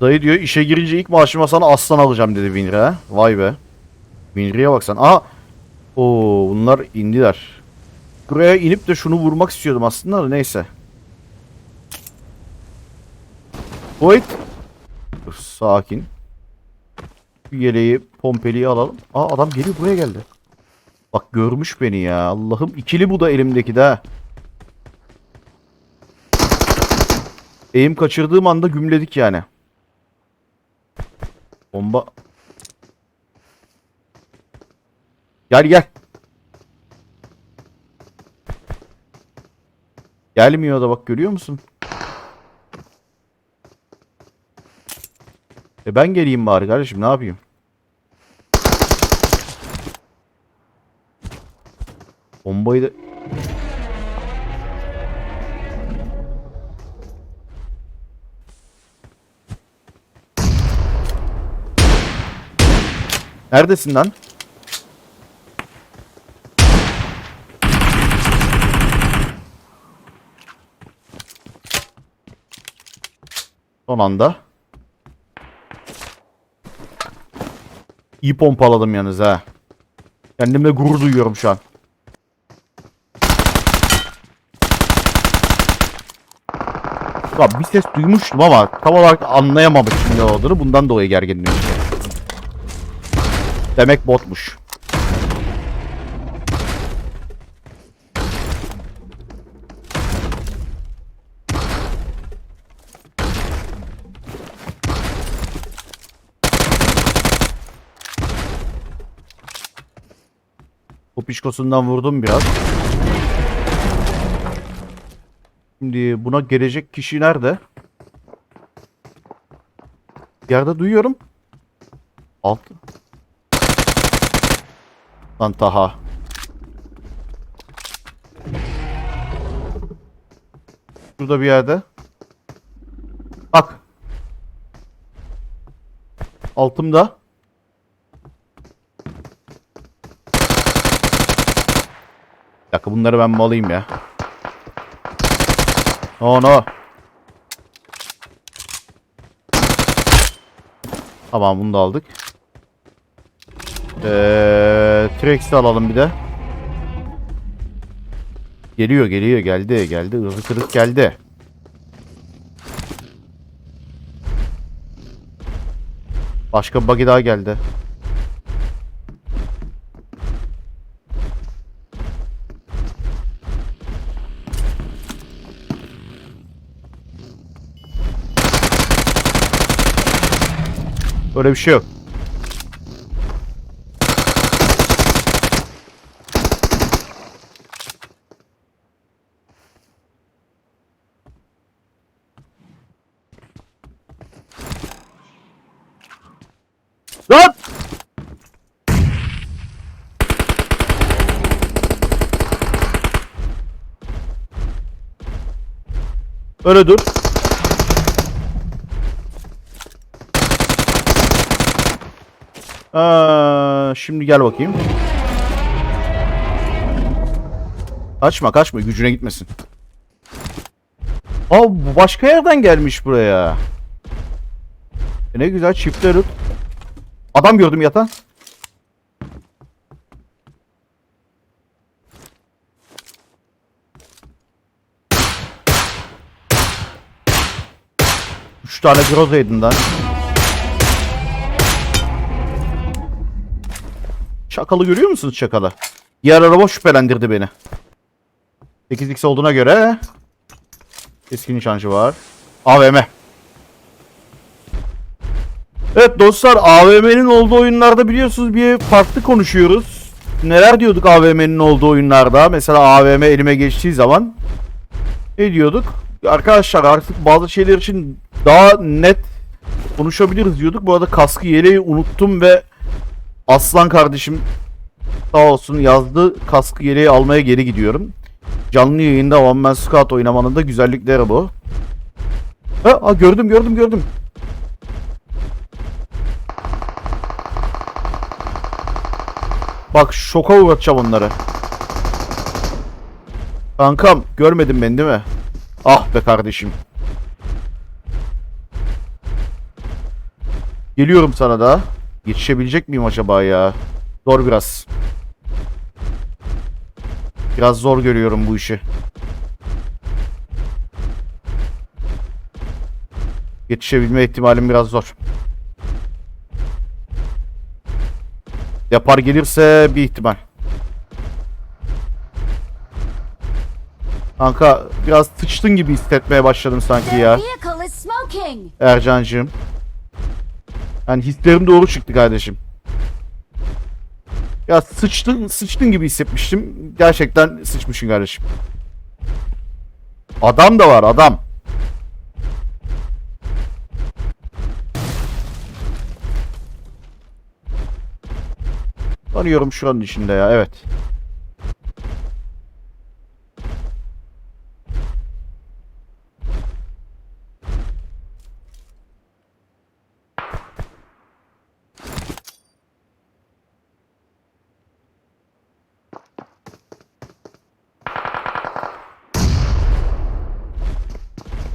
Dayı diyor işe girince ilk maaşıma sana aslan alacağım dedi Winry'e. Vay be. Winry'e bak sen. Aha. Oo bunlar indiler. Buraya inip de şunu vurmak istiyordum aslında da neyse. Void. Dur sakin. Bir yeleği pompeliği alalım. Aa adam geliyor buraya geldi. Bak görmüş beni ya. Allah'ım ikili bu da elimdeki de. Eğim kaçırdığım anda gümledik yani. Bomba. Gel gel. Gelmiyor da bak görüyor musun? E ben geleyim bari kardeşim ne yapayım? Bombayı da... Neredesin lan? Son anda. İyi pompaladım yalnız ha. Kendimle gurur duyuyorum şu an. Ya bir ses duymuştum ama tam olarak anlayamamıştım ne olduğunu. Bundan dolayı gerginliyorum. Demek botmuş. Popişkosundan vurdum biraz. Şimdi buna gelecek kişi nerede? Yerde duyuyorum. Altı. Lan Taha. Şurada bir yerde. Bak. Altımda. Bir dakika bunları ben mi alayım ya? No no. Tamam bunu da aldık. Eee Trex'i alalım bir de. Geliyor geliyor geldi geldi hızlı kırık geldi. Başka bir daha geldi. Öyle bir şey yok. Lan! Öyle dur. Aa, şimdi gel bakayım. Kaçma kaçma gücüne gitmesin. Aa bu başka yerden gelmiş buraya. E ne güzel çiftler. Adam gördüm yatan. Üç tane groza yedin lan. Çakalı görüyor musunuz çakalı? Diğer araba şüphelendirdi beni. 8x olduğuna göre keskin nişancı var. AVM. Evet dostlar AVM'nin olduğu oyunlarda biliyorsunuz bir farklı konuşuyoruz. Neler diyorduk AVM'nin olduğu oyunlarda? Mesela AVM elime geçtiği zaman ne diyorduk? Arkadaşlar artık bazı şeyler için daha net konuşabiliriz diyorduk. Bu arada kaskı yeleği unuttum ve Aslan kardeşim sağ olsun yazdı. Kaskı yeleği almaya geri gidiyorum. Canlı yayında One Man Squad oynamanın da güzellikleri bu. Ha, ha, gördüm gördüm gördüm. Bak şoka uğratacağım onları. Kankam görmedin beni değil mi? Ah be kardeşim. Geliyorum sana da. Yetişebilecek miyim acaba ya? Zor biraz. Biraz zor görüyorum bu işi. Yetişebilme ihtimalim biraz zor. Yapar gelirse bir ihtimal. Kanka biraz sıçtın gibi hissetmeye başladım sanki ya. Ercancığım. Yani hislerim doğru çıktı kardeşim. Ya sıçtın, sıçtın gibi hissetmiştim. Gerçekten sıçmışsın kardeşim. Adam da var adam. Tanıyorum şu an içinde ya evet.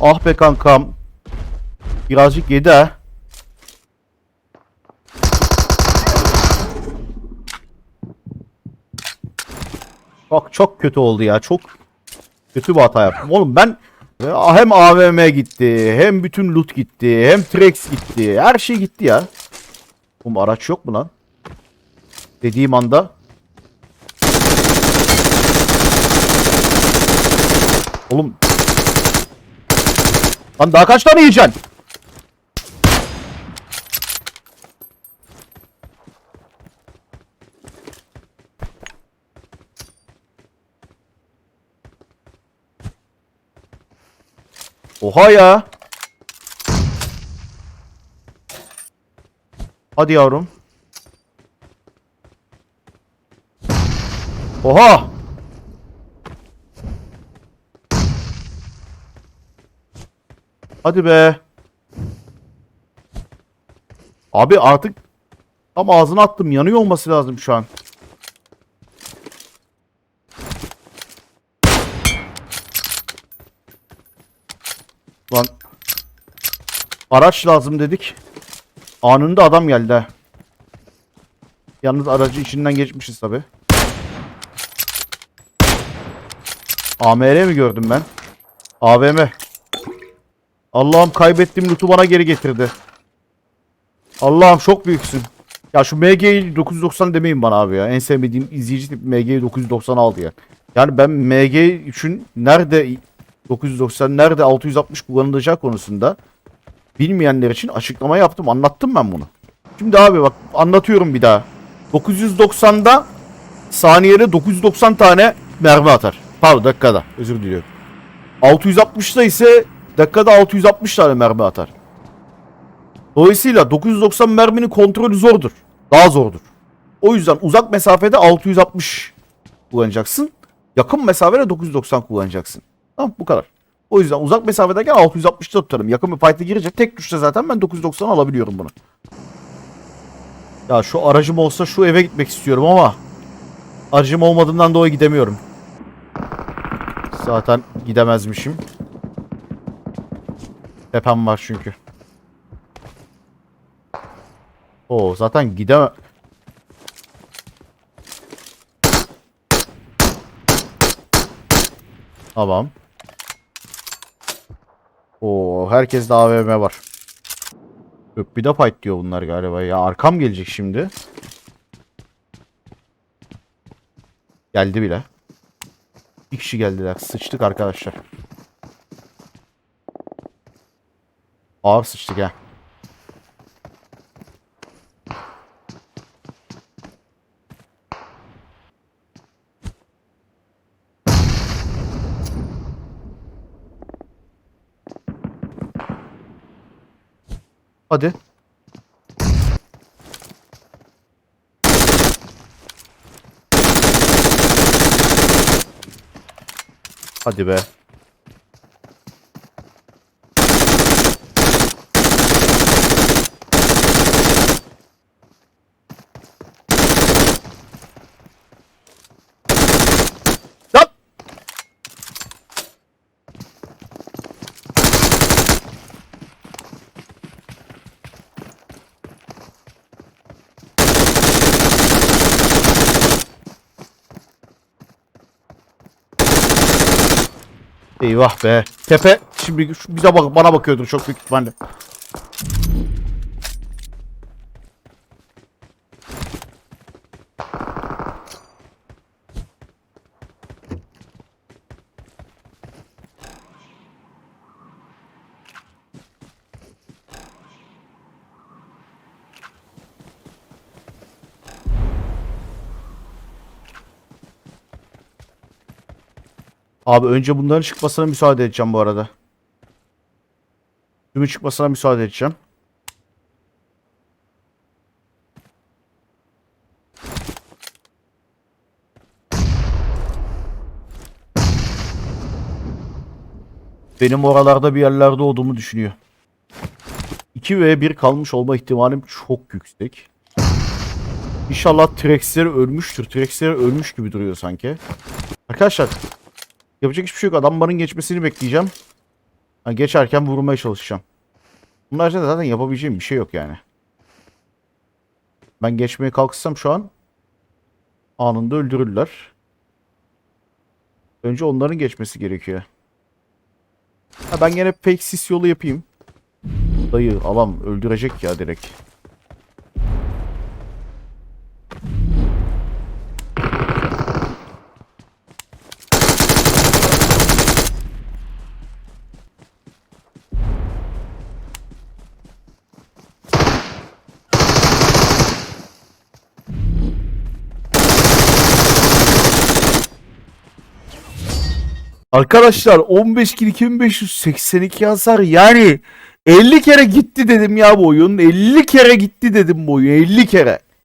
Ah be kankam. Birazcık yedi ha. Çok çok kötü oldu ya. Çok kötü bir hata yaptım. Oğlum ben hem AVM gitti, hem bütün loot gitti, hem Trex gitti. Her şey gitti ya. Oğlum araç yok mu lan? Dediğim anda. Oğlum. Lan daha kaç tane yiyeceksin? Oha ya. Hadi yavrum. Oha. Hadi be. Abi artık tam ağzına attım. Yanıyor olması lazım şu an. Lan. Araç lazım dedik. Anında adam geldi. Yalnız aracı içinden geçmişiz tabi. AMR mi gördüm ben? AVM. Allah'ım kaybettiğim loot'u bana geri getirdi. Allah'ım çok büyüksün. Ya şu MG 990 demeyin bana abi ya. En sevmediğim izleyici tip MG 990 aldı ya. Yani ben MG için nerede 990 nerede 660 kullanılacağı konusunda bilmeyenler için açıklama yaptım. Anlattım ben bunu. Şimdi abi bak anlatıyorum bir daha. 990'da saniyede 990 tane mermi atar. Pardon dakikada özür diliyorum. 660'da ise dakikada 660 tane mermi atar. Dolayısıyla 990 merminin kontrolü zordur. Daha zordur. O yüzden uzak mesafede 660 kullanacaksın. Yakın mesafede 990 kullanacaksın. Tamam bu kadar. O yüzden uzak mesafedeyken 660'da tutarım. Yakın bir fight'e girince tek tuşta zaten ben 990 alabiliyorum bunu. Ya şu aracım olsa şu eve gitmek istiyorum ama aracım olmadığından dolayı gidemiyorum. Zaten gidemezmişim. Tepem var çünkü. Oo zaten gideme... Tamam. Oo herkes de AVM var. Yok bir de fight diyor bunlar galiba ya. Arkam gelecek şimdi. Geldi bile. Bir kişi geldiler. Sıçtık arkadaşlar. Ağır sıçtık ha. Hadi. Hadi be. Eyvah be. Tepe şimdi bize bak bana bakıyordur çok büyük ihtimalle. Abi önce bunların çıkmasına müsaade edeceğim bu arada. Tümü çıkmasına müsaade edeceğim. Benim oralarda bir yerlerde olduğumu düşünüyor. 2 ve 1 kalmış olma ihtimalim çok yüksek. İnşallah Trexler ölmüştür. Trexler ölmüş gibi duruyor sanki. Arkadaşlar Yapacak hiçbir şey yok. Adamların geçmesini bekleyeceğim. Ha, geçerken vurmaya çalışacağım. Bunlar zaten yapabileceğim bir şey yok yani. Ben geçmeye kalksam şu an anında öldürürler. Önce onların geçmesi gerekiyor. Ha, ben gene fake sis yolu yapayım. Dayı alam öldürecek ya direkt. Arkadaşlar 15 kill 2582 hasar yani 50 kere gitti dedim ya bu oyun. 50 kere gitti dedim bu oyun 50 kere.